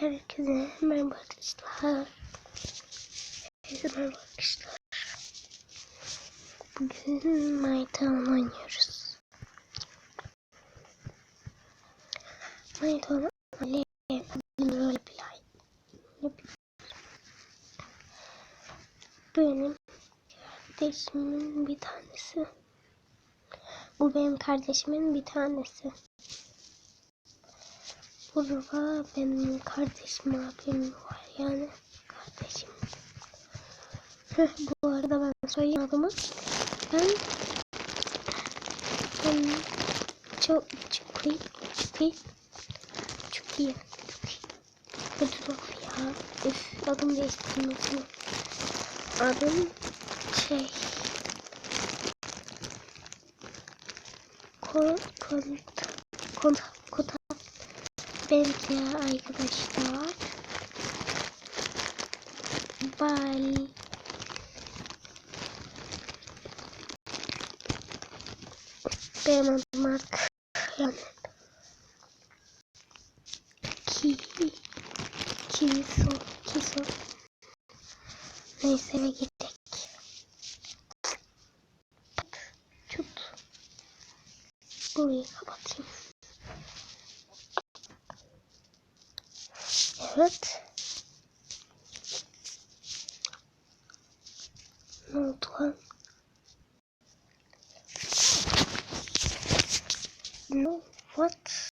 Herkese merhaba arkadaşlar. Herkese merhaba arkadaşlar. Bugün Maytown oynuyoruz. Maytown Ali rol play. Benim kardeşimin bir tanesi. Bu benim kardeşimin bir tanesi. Burada benim kardeşim abim var yani kardeşim. Bu arada ben söyleyeyim adımı. Ben ben çok çok iyi çok iyi çok iyi. Hadi bak ya. Üf, adım değiştirmesin. Adım şey kol, kol, kota belki arkadaşlar. Bal. Benim adım Mark yani ki kiso kiso. Neyse eve gittik. Tut burayı kapatayım Evet. Ne oldu lan? No, what?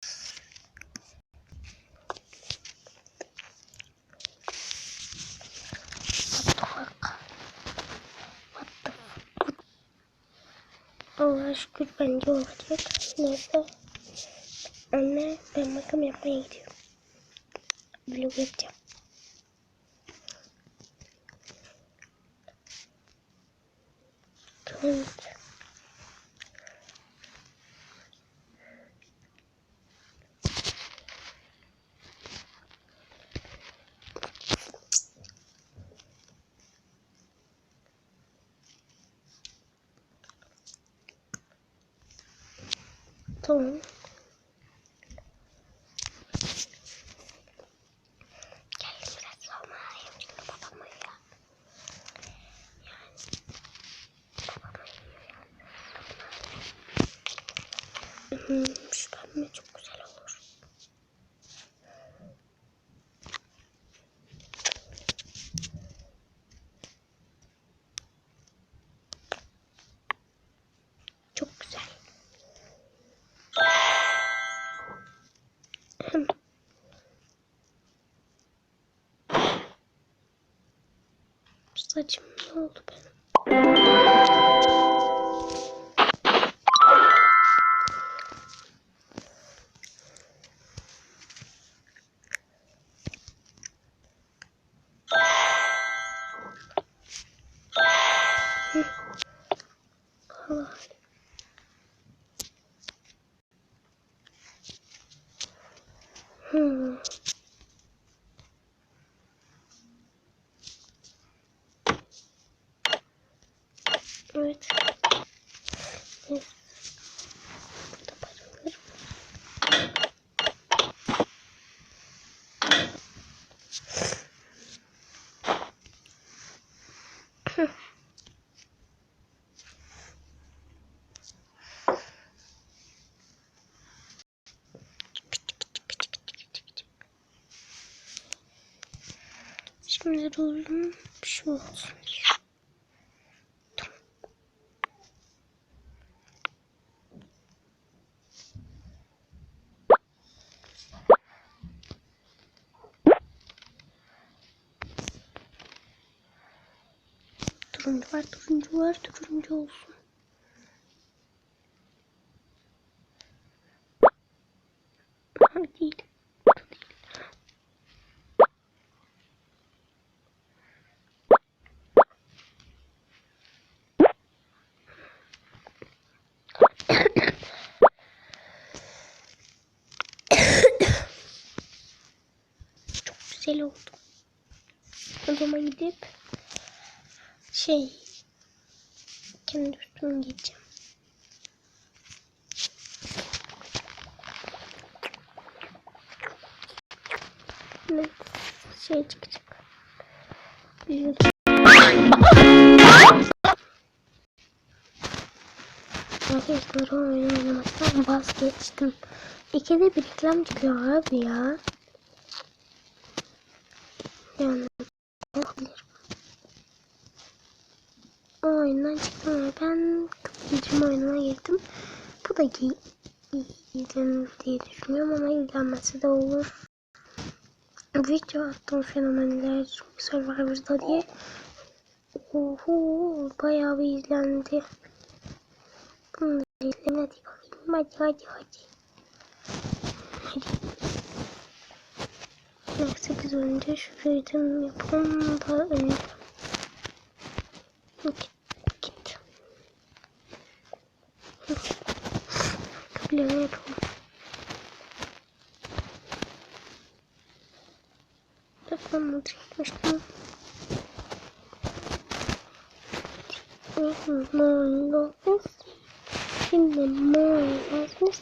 Allah'a şükür bence olacak. Neyse. Anne ben makam yapmaya gidiyorum любите. Тут. Тут. Şimdi durun şu olsun. Turuncu var, turuncu var, turuncu olsun. Ha, değil. Bu da değil. Çok güzel oldu. Odama gidip şey kendi üstümü giyeceğim. net şey çıkacak. Üzüldüm. Arkadaşlar o oyunu oynamaktan vazgeçtim. İkide bir reklam çıkıyor abi ya. Yani. O oyundan çıktım ben kızılcım oyununa girdim. Bu da iyi izlenir diye düşünüyorum ama izlenmesi de olur. Video attım fenomenler Survivor'da diye. Oho bayağı bir izlendi. Bunu da izleyin. Hadi hadi hadi. Hadi. Biz önce şu ritim yapalım da önce. Git. Git. Kabileme yapalım. Reklamını çekmiştim. Monos. Şimdi monos.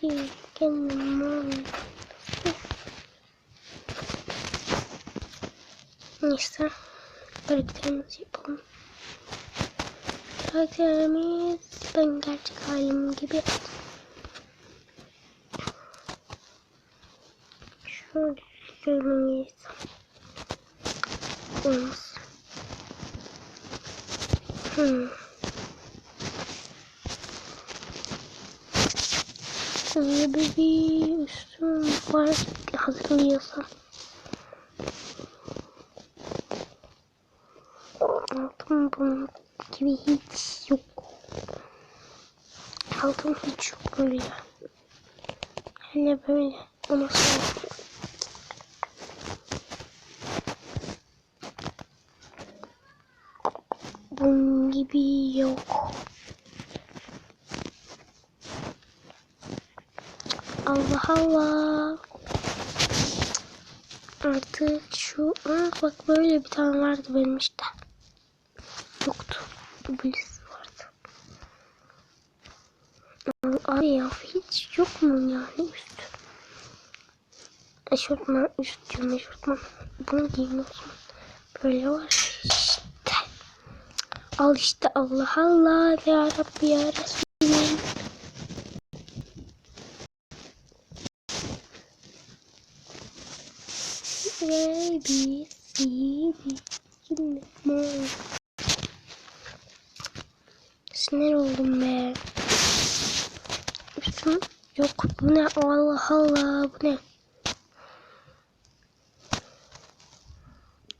Siri, kendi monos. Neyse. Karakterimizi yapalım. Karakterimiz ben gerçek halim gibi. Şöyle söylemeyiz. Olmaz. Hmm. Şöyle bir, bir üstüm var hazırlıyorsam. Altın bunun gibi hiç yok. Altın hiç yok böyle. Hele böyle. Ona sonra. Bunun gibi yok. Allah. Artık şu bak böyle bir tane vardı benim işte. Yoktu. Birisi vardı. Ay ya hiç yok mu yani üst? Eşortman üst diyorum eşortman. Bunu giyin olsun. Böyle var işte. Al işte Allah Allah ya Rabbi ya Resulüm. Yok. Bu ne? Allah Allah. Bu ne?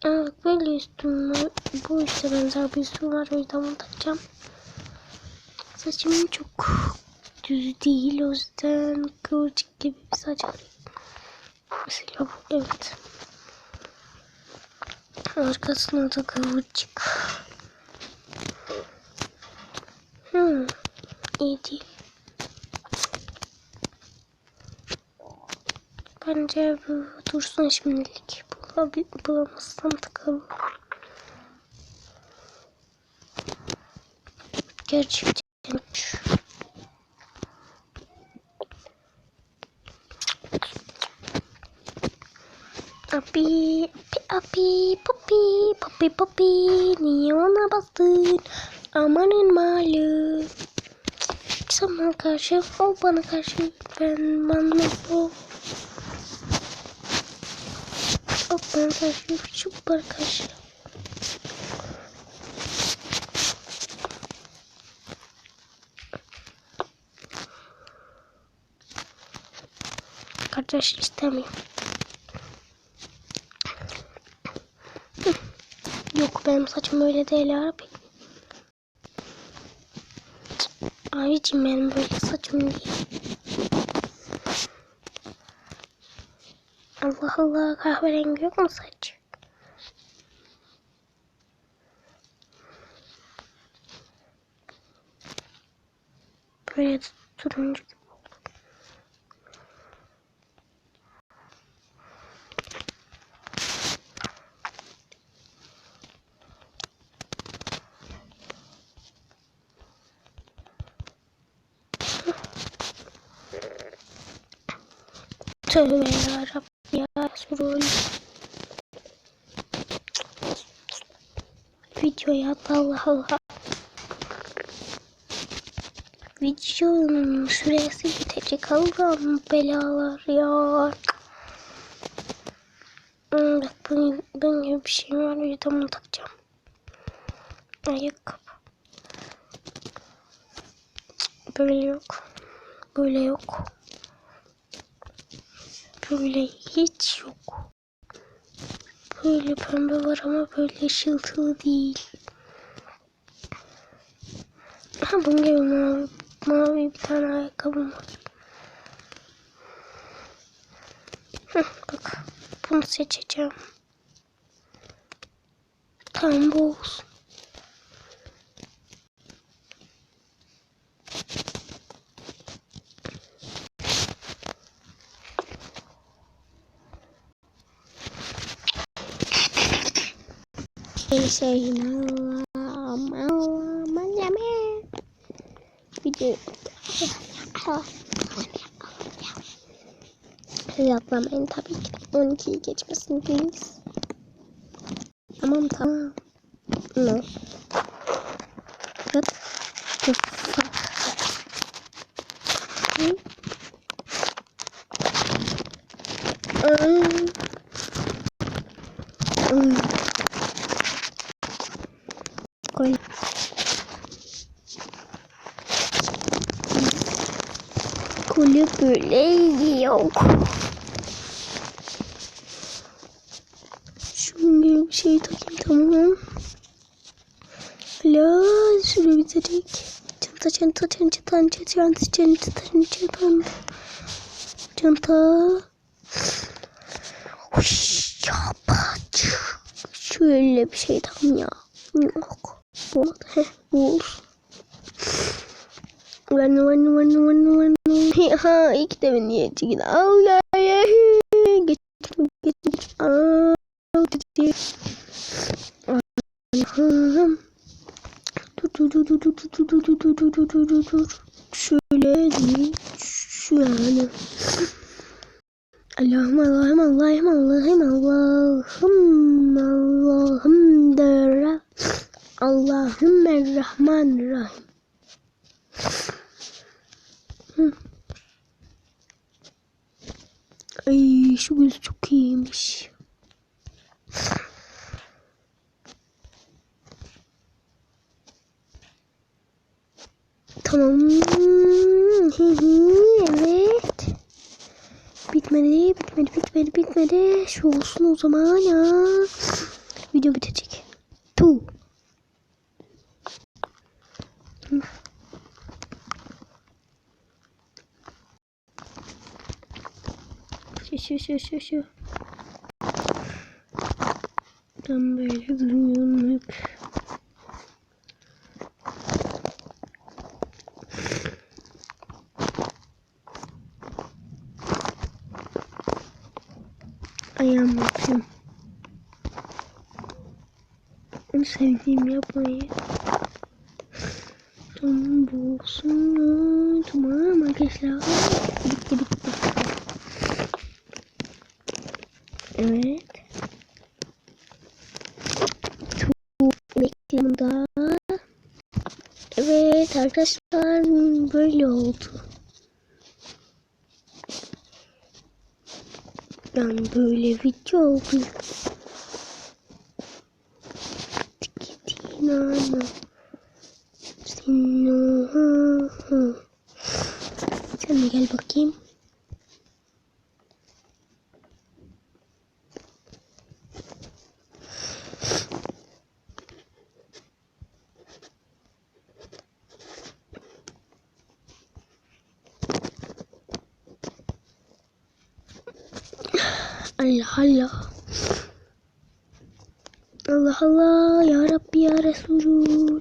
Bak böyle üstüm var. Bu işte benzer bir üstüm var. O yüzden bunu takacağım. Saçım çok düz değil. O yüzden kıvırcık gibi bir saç alayım. Mesela bu. Evet. Arkasına da kıvırcık. Hmm. İyi değil. Bence dursun şimdilik. Bulabil bulamazsam takalım. Gerçekten. Api, api, popi, popi, popi, niye ona bastın? Amanın malı. Sen bana karşı, o bana karşı, ben bana o. Karşı, şu bana karşı. Kardeş istemiyorum. Yok benim saçım öyle değil abi. Abicim benim böyle saçım değil. Allah Allah kahverengi yok mu saç? Böyle turuncu gibi oldu. Tövbe yarabbim ya Resulullah. Videoya Allah Allah. Videonun süresi bitecek Allah'ım belalar ya. Hmm, bak bunun, bunun bir şey var. Bir de bunu takacağım. Ayakkabı. Böyle yok. Böyle yok. Böyle hiç yok. Böyle pembe var ama böyle ışıltılı değil. Ha bunun gibi mavi, mavi bir tane ayakkabım var. Bak bunu seçeceğim. Tamam bu olsun. Şeyin Allah'ım Allah'ım Allah'ım Video Yaklamayın tabii ki 12'yi geçmesin please Tamam tamam No What the fuck Hı? Aa. Aa. Koy. Kulüp böyle yok. Şunun gibi bir şey takayım tamam. Hala süre bitecek. Çanta çanta çanta çanta çanta çanta çanta çanta çanta. Şöyle bir şey tam ya. Yok. Bu. Heh, bu olsun. Van van van van van. Ha ilk de beni yiyecek. Allah ya. Geç geç geç. Aa. Allah'ım. Dur dur dur dur dur dur dur dur dur dur dur dur. Şöyle değil. Şöyle. Allah'ım Allah'ım Allah'ım Allah'ım Allah'ım Allah'ım der. Allahümme Rahman Rahim. Ay şu göz çok iyiymiş. Tamam. Evet. Bitmedi, bitmedi, bitmedi, bitmedi. Şu olsun o zaman ya. Video bitecek. Şu şu şu şu. Tam böyle günlük. Ayağım yapayım. En sevdiğim yapmayı. Tamam bu olsun. Tamam arkadaşlar. Bitti bitti. Evet. Reklamda. Evet arkadaşlar böyle oldu. Yani böyle video oldu. Gittiğin ana. Senin o- Sen gel bakayım. Allah Allah. Allah Allah ya Rabbi ya Resulul.